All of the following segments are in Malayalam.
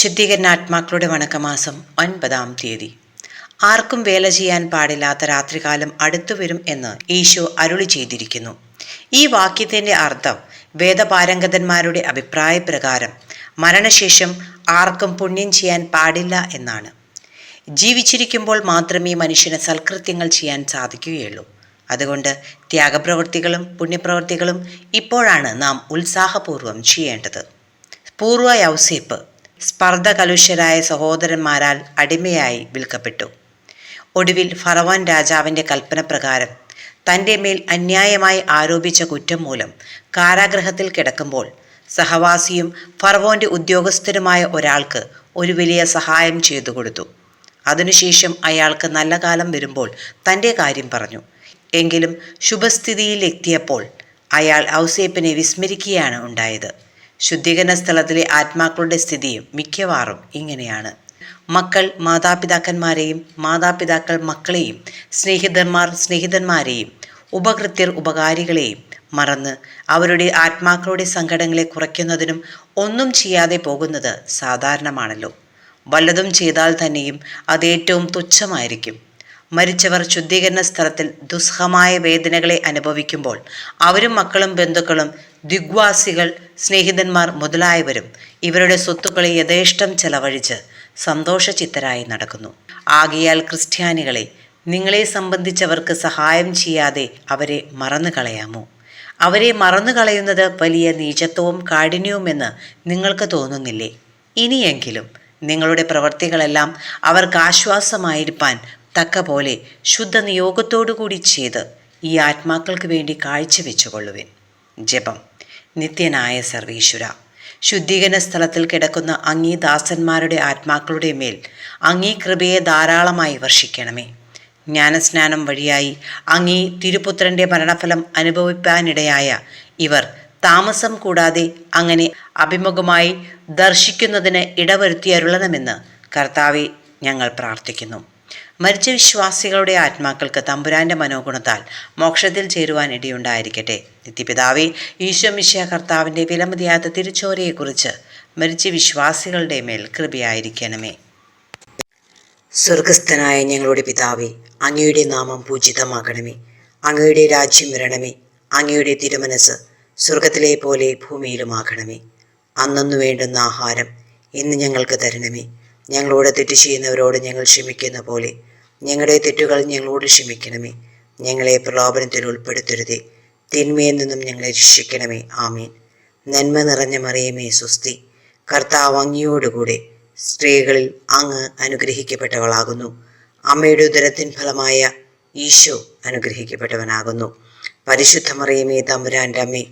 ശുദ്ധീകരണാത്മാക്കളുടെ വണക്കമാസം ഒൻപതാം തീയതി. ആർക്കും വേല ചെയ്യാൻ പാടില്ലാത്ത രാത്രികാലം അടുത്തു വരും എന്ന് ഈശോ അരുളി ചെയ്തിരിക്കുന്നു. ഈ വാക്യത്തിന്റെ അർത്ഥം വേദപാരംഗതന്മാരുടെ അഭിപ്രായപ്രകാരം മരണശേഷം ആർക്കും പുണ്യം ചെയ്യാൻ പാടില്ല എന്നാണ്. ജീവിച്ചിരിക്കുമ്പോൾ മാത്രമേ മനുഷ്യന് സൽകൃത്യങ്ങൾ ചെയ്യാൻ സാധിക്കുകയുള്ളൂ. അതുകൊണ്ട് ത്യാഗപ്രവൃത്തികളും പുണ്യപ്രവൃത്തികളും ഇപ്പോഴാണ് നാം ഉത്സാഹപൂർവം ചെയ്യേണ്ടത്. പൂർവ യൗസേപ്പ് സ്പർദ്ധകലുഷ്യരായ സഹോദരന്മാരാൽ അടിമയായി വിൽക്കപ്പെട്ടു. ഒടുവിൽ ഫറവാൻ രാജാവിന്റെ കൽപ്പന പ്രകാരം തന്റെ മേൽ അന്യായമായി ആരോപിച്ച കുറ്റം മൂലം കാരാഗ്രഹത്തിൽ കിടക്കുമ്പോൾ സഹവാസിയും ഫറവോന്റെ ഉദ്യോഗസ്ഥരുമായ ഒരാൾക്ക് ഒരു വലിയ സഹായം ചെയ്തു കൊടുത്തു. അതിനുശേഷം അയാൾക്ക് നല്ല കാലം വരുമ്പോൾ തന്റെ കാര്യം പറഞ്ഞു. എങ്കിലും ശുഭസ്ഥിതിയിൽ എത്തിയപ്പോൾ അയാൾ ഔസേപ്പിനെ വിസ്മരിക്കുകയാണ് ഉണ്ടായത്. ശുദ്ധീകരണ സ്ഥലത്തിലെ ആത്മാക്കളുടെ സ്ഥിതിയും മിക്കവാറും ഇങ്ങനെയാണ്. മക്കൾ മാതാപിതാക്കന്മാരെയും മാതാപിതാക്കൾ മക്കളെയും സ്നേഹിതന്മാർ സ്നേഹിതന്മാരെയും ഉപകൃത്യർ ഉപകാരികളെയും മറന്ന് അവരുടെ ആത്മാക്കളുടെ സങ്കടങ്ങളെ കുറയ്ക്കുന്നതിനും ഒന്നും ചെയ്യാതെ പോകുന്നത് സാധാരണമാണല്ലോ. വല്ലതും ചെയ്താൽ തന്നെയും അത് ഏറ്റവും തുച്ഛമായിരിക്കും. മരിച്ചവർ ശുദ്ധീകരണ സ്ഥലത്തിൽ ദുസ്സഹമായ വേദനകളെ അനുഭവിക്കുമ്പോൾ അവരും മക്കളും ബന്ധുക്കളും ദിഗ്വാസികൾ സ്നേഹിതന്മാർ മുതലായവരും ഇവരുടെ സ്വത്തുക്കളെ യഥേഷ്ടം ചെലവഴിച്ച് സന്തോഷചിത്തരായി നടക്കുന്നു. ആകയാൽ ക്രിസ്ത്യാനികളെ നിങ്ങളെ സംബന്ധിച്ചവർക്ക് സഹായം ചെയ്യാതെ അവരെ മറന്നു കളയാമോ അവരെ മറന്നു കളയുന്നത് വലിയ നീചത്വവും കാഠിന്യവുമെന്ന് നിങ്ങൾക്ക് തോന്നുന്നില്ലേ? ഇനിയെങ്കിലും നിങ്ങളുടെ പ്രവൃത്തികളെല്ലാം അവർക്ക് ആശ്വാസമായിരിക്കാൻ തക്ക പോലെ ശുദ്ധ നിയോഗത്തോടുകൂടി ചെയ്ത് ഈ ആത്മാക്കൾക്ക് വേണ്ടി കാഴ്ചവെച്ചുകൊള്ളുവിൻ. ജപം. നിത്യനായ സർവീശ്വര ശുദ്ധീകരണ സ്ഥലത്തിൽ കിടക്കുന്ന അങ്ങീ ദാസന്മാരുടെ ആത്മാക്കളുടെ മേൽ അങ്ങീ കൃപയെ ധാരാളമായി വർഷിക്കണമേ. ജ്ഞാനസ്നാനം വഴിയായി അങ്ങീ തിരുപുത്രന്റെ മരണഫലം അനുഭവിപ്പാനിടയായ ഇവർ താമസം കൂടാതെ അങ്ങനെ അഭിമുഖമായി ദർശിക്കുന്നതിന് ഇടവരുത്തിയരുളണമെന്ന് കർത്താവെ ഞങ്ങൾ പ്രാർത്ഥിക്കുന്നു. മരിച്ച വിശ്വാസികളുടെ ആത്മാക്കൾക്ക് തമ്പുരാന്റെ മനോഗുണത്താൽ മോക്ഷത്തിൽ ചേരുവാൻ ഇടയുണ്ടായിരിക്കട്ടെ. നിത്യപിതാവേ ഈശോ മിശ്യ കർത്താവിന്റെ വിലമതിയാത്ത തിരിച്ചോരയെക്കുറിച്ച് മരിച്ച വിശ്വാസികളുടെ മേൽ കൃപയായിരിക്കണമേ. സ്വർഗസ്ഥനായ ഞങ്ങളുടെ പിതാവേ അങ്ങയുടെ നാമം പൂജിതമാകണമേ. അങ്ങയുടെ രാജ്യം വരണമേ. അങ്ങയുടെ തിരുമനസ് സ്വർഗത്തിലെ പോലെ ഭൂമിയിലുമാകണമേ. അന്നു വേണ്ടുന്ന ആഹാരം ഇന്ന് ഞങ്ങൾക്ക് തരണമേ. ഞങ്ങളോട് തെറ്റ് ചെയ്യുന്നവരോട് ഞങ്ങൾ ക്ഷമിക്കുന്ന പോലെ. ഞങ്ങളുടെ തെറ്റുകൾ ഞങ്ങളോട് ക്ഷമിക്കണമേ. ഞങ്ങളെ പ്രലോഭനത്തിൽ ഉൾപ്പെടുത്തരുതേ. തിന്മയിൽ നിന്നും ഞങ്ങളെ രക്ഷിക്കണമേ. ആമീൻ. നന്മ നിറഞ്ഞ മറിയമേ സുസ്തി കർത്താവ് അങ്ങിയോടുകൂടെ സ്ത്രീകളിൽ അങ്ങ് അനുഗ്രഹിക്കപ്പെട്ടവളാകുന്നു. അമ്മയുടെ ഉദരത്തിൻ ഫലമായ ഈശോ അനുഗ്രഹിക്കപ്പെട്ടവനാകുന്നു. പരിശുദ്ധ മറിയമേ തമ്പുരാന്റെ അമ്മേ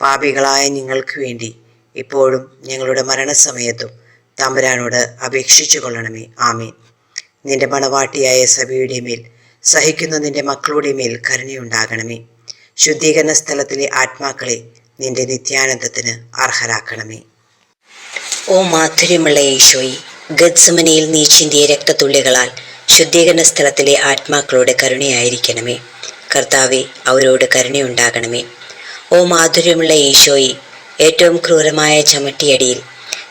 പാപികളായ നിങ്ങൾക്ക് വേണ്ടി ഇപ്പോഴും ഞങ്ങളുടെ മരണസമയത്തും തമ്പുരാനോട് അപേക്ഷിച്ചു കൊള്ളണമേ. ആമീൻ. നിന്റെ മണവാട്ടിയായ സഭയുടെ മേൽ സഹിക്കുന്ന നിന്റെ മക്കളുടെ മേൽ കരുണയുണ്ടാകണമേ. ശുദ്ധീകരണ സ്ഥലത്തിലെ ആത്മാക്കളെ നിന്റെ നിത്യാനന്ദത്തിന് അർഹരാക്കണമേ. ഓ മാധുര്യമുള്ള ഈശോയി ഗദ്സമനയിൽ നീ ചിന്തിയ രക്തത്തുള്ളികളാൽ ശുദ്ധീകരണ സ്ഥലത്തിലെ ആത്മാക്കളുടെ കരുണയായിരിക്കണമേ. കർത്താവെ അവരോട് കരുണയുണ്ടാകണമേ. ഓ മാധുര്യമുള്ള ഈശോയി ഏറ്റവും ക്രൂരമായ ചമട്ടിയടിയിൽ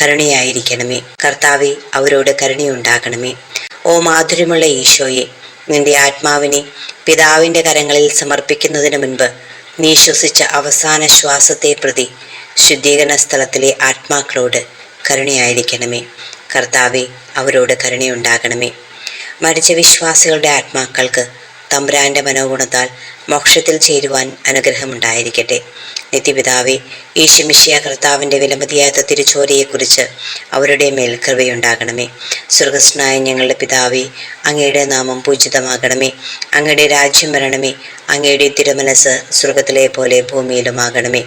കരുണയായിരിക്കണമേ. കർത്താവെ അവരോട് കരുണയുണ്ടാകണമേ. ഓ മാധുര്യമുള്ള ഈശോയെ നിന്റെ ആത്മാവിനെ പിതാവിന്റെ കരങ്ങളിൽ സമർപ്പിക്കുന്നതിന് മുൻപ് നീ ശ്വസിച്ച അവസാന ശ്വാസത്തെ പ്രതി ശുദ്ധീകരണ സ്ഥലത്തിലെ ആത്മാക്കളോട് കരുണയായിരിക്കണമേ. കർത്താവെ അവരോട് കരുണയുണ്ടാകണമേ. മരിച്ച വിശ്വാസികളുടെ ആത്മാക്കൾക്ക് തമ്പുരാന്റെ മനോഗുണത്താൽ മോക്ഷത്തിൽ ചേരുവാൻ അനുഗ്രഹമുണ്ടായിരിക്കട്ടെ. നിത്യപിതാവെ ഈശ്വമിഷ്യ കർത്താവിന്റെ വിലമതിയാത്ത തിരുച്ചോരയെക്കുറിച്ച് അവരുടെ മേൽ കൃപയുണ്ടാകണമേ. സ്വർഗസ്നായ ഞങ്ങളുടെ പിതാവെ അങ്ങയുടെ നാമം പൂജിതമാകണമേ. അങ്ങയുടെ രാജ്യം വരണമേ. അങ്ങയുടെ തിരുമനസ് സ്വർഗത്തിലെ പോലെ ഭൂമിയിലുമാകണമേ.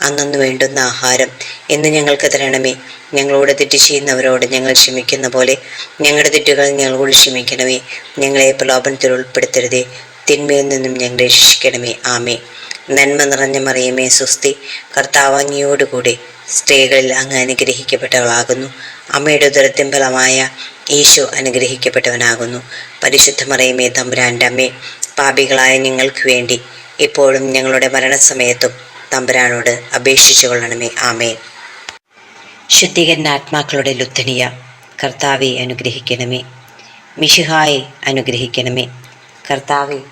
അന്നു വേണ്ടുന്ന ആഹാരം എന്ന് ഞങ്ങൾക്ക് തരണമേ. ഞങ്ങളോട് തെറ്റ് ചെയ്യുന്നവരോട് ഞങ്ങൾ ക്ഷമിക്കുന്ന പോലെ ഞങ്ങളുടെ തെറ്റുകൾ ഞങ്ങളോട് ക്ഷമിക്കണമേ. ഞങ്ങളെ പ്രലോഭനത്തിൽ ഉൾപ്പെടുത്തരുതേ. തിന്മയിൽ നിന്നും ഞങ്ങളെ രക്ഷിക്കണമേ. ആമേ നന്മ നിറഞ്ഞ മറിയമേ സുസ്തി കർത്താവാങ്ങിയോടുകൂടി സ്ത്രീകളിൽ അങ്ങ് അനുഗ്രഹിക്കപ്പെട്ടവളാകുന്നു. അമ്മയുടെ ഉദരത്തിൻ ഫലമായ ഈശോ അനുഗ്രഹിക്കപ്പെട്ടവനാകുന്നു. പരിശുദ്ധ മറിയമേ തമ്പുരാന്റെ അമ്മേ പാപികളായ ഞങ്ങൾക്ക് വേണ്ടി ഇപ്പോഴും ഞങ്ങളുടെ മരണസമയത്തും തമ്പുരാനോട് അപേക്ഷിച്ചു കൊള്ളണമേ. ആമേ ശുദ്ധീകരണ ആത്മാക്കളുടെ ലുദ്ധനിയ കർത്താവെ അനുഗ്രഹിക്കണമേ. മിഷിഹായെ അനുഗ്രഹിക്കണമേ. കർത്താവെ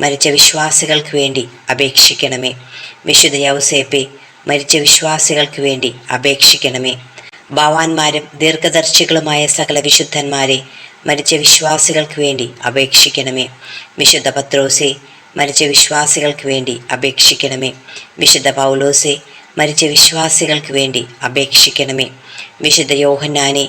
മരിച്ച വിശ്വാസികൾക്ക് വേണ്ടി അപേക്ഷിക്കണമേ. വിശുദ്ധ യൗസേപ്പെ മരിച്ച വിശ്വാസികൾക്ക് വേണ്ടി അപേക്ഷിക്കണമേ. ഭാവാന്മാരും ദീർഘദർശികളുമായ സകല വിശുദ്ധന്മാരെ മരിച്ച വിശ്വാസികൾക്ക് വേണ്ടി അപേക്ഷിക്കണമേ. വിശുദ്ധ പത്രോസെ മരിച്ച വിശ്വാസികൾക്ക് വേണ്ടി അപേക്ഷിക്കണമേ. വിശുദ്ധ പൗലോസെ മരിച്ച വിശ്വാസികൾക്ക് വേണ്ടി അപേക്ഷിക്കണമേ. വിശുദ്ധ യോഹന്നാനെ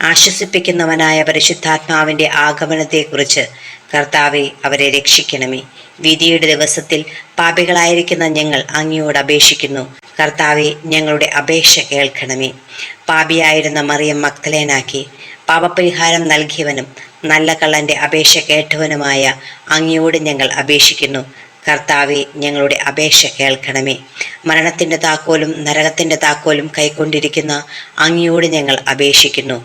ആശ്വസിപ്പിക്കുന്നവനായ പരിശുദ്ധാത്മാവിന്റെ ആഗമനത്തെക്കുറിച്ച് കർത്താവെ അവരെ രക്ഷിക്കണമേ. വിധിയുടെ ദിവസത്തിൽ പാപികളായിരിക്കുന്ന ഞങ്ങൾ അങ്ങയോട് അപേക്ഷിക്കുന്നു. കർത്താവെ ഞങ്ങളുടെ അപേക്ഷ കേൾക്കണമേ. പാപിയായിരുന്ന മറിയം മക്തലേനാക്കി പാപപരിഹാരം നൽകിയവനും നല്ല കള്ളന്റെ അപേക്ഷ കേട്ടവനുമായ അങ്ങയോട് ഞങ്ങൾ അപേക്ഷിക്കുന്നു. കർത്താവെ ഞങ്ങളുടെ അപേക്ഷ കേൾക്കണമേ. മരണത്തിന്റെ താക്കോലും നരകത്തിന്റെ താക്കോലും കൈക്കൊണ്ടിരിക്കുന്ന അങ്ങയോട് ഞങ്ങൾ അപേക്ഷിക്കുന്നു.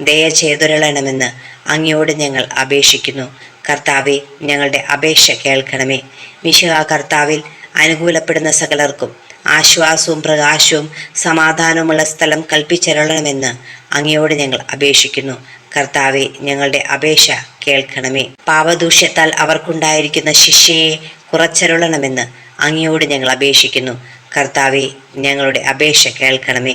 ദയ ചെയ്തുരളണമെന്ന് അങ്ങയോട് ഞങ്ങൾ അപേക്ഷിക്കുന്നു. കർത്താവെ ഞങ്ങളുടെ അപേക്ഷ കേൾക്കണമേ. വിശുഹ കർത്താവിൽ അനുകൂലപ്പെടുന്ന സകലർക്കും ആശ്വാസവും പ്രകാശവും സമാധാനവുമുള്ള സ്ഥലം കൽപ്പിച്ചിരളണമെന്ന് അങ്ങയോട് ഞങ്ങൾ അപേക്ഷിക്കുന്നു. കർത്താവെ ഞങ്ങളുടെ അപേക്ഷ കേൾക്കണമേ. പാപദൂഷ്യത്താൽ അവർക്കുണ്ടായിരിക്കുന്ന ശിക്ഷയെ കുറച്ചരുളണമെന്ന് അങ്ങയോട് ഞങ്ങൾ അപേക്ഷിക്കുന്നു. കർത്താവെ ഞങ്ങളുടെ അപേക്ഷ കേൾക്കണമേ.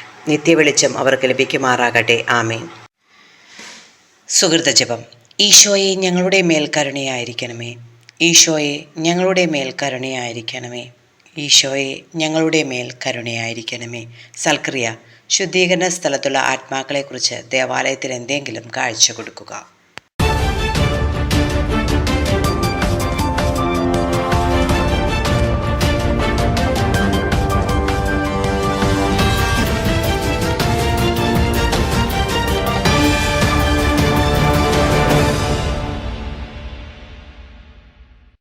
നിത്യവെളിച്ചം അവർക്ക് ലഭിക്കുമാറാകട്ടെ. ആമേൻ. സുഹൃതജപം ഈശോയെ ഞങ്ങളുടെ മേൽ കരുണയായിരിക്കണമേ ഈശോയെ ഞങ്ങളുടെ മേൽ കരുണയായിരിക്കണമേ ഈശോയെ ഞങ്ങളുടെ മേൽ കരുണയായിരിക്കണമേ സൽക്രിയ ശുദ്ധീകരണ സ്ഥലത്തുള്ള ആത്മാക്കളെക്കുറിച്ച് ദേവാലയത്തിൽ എന്തെങ്കിലും കാഴ്ച കൊടുക്കുക.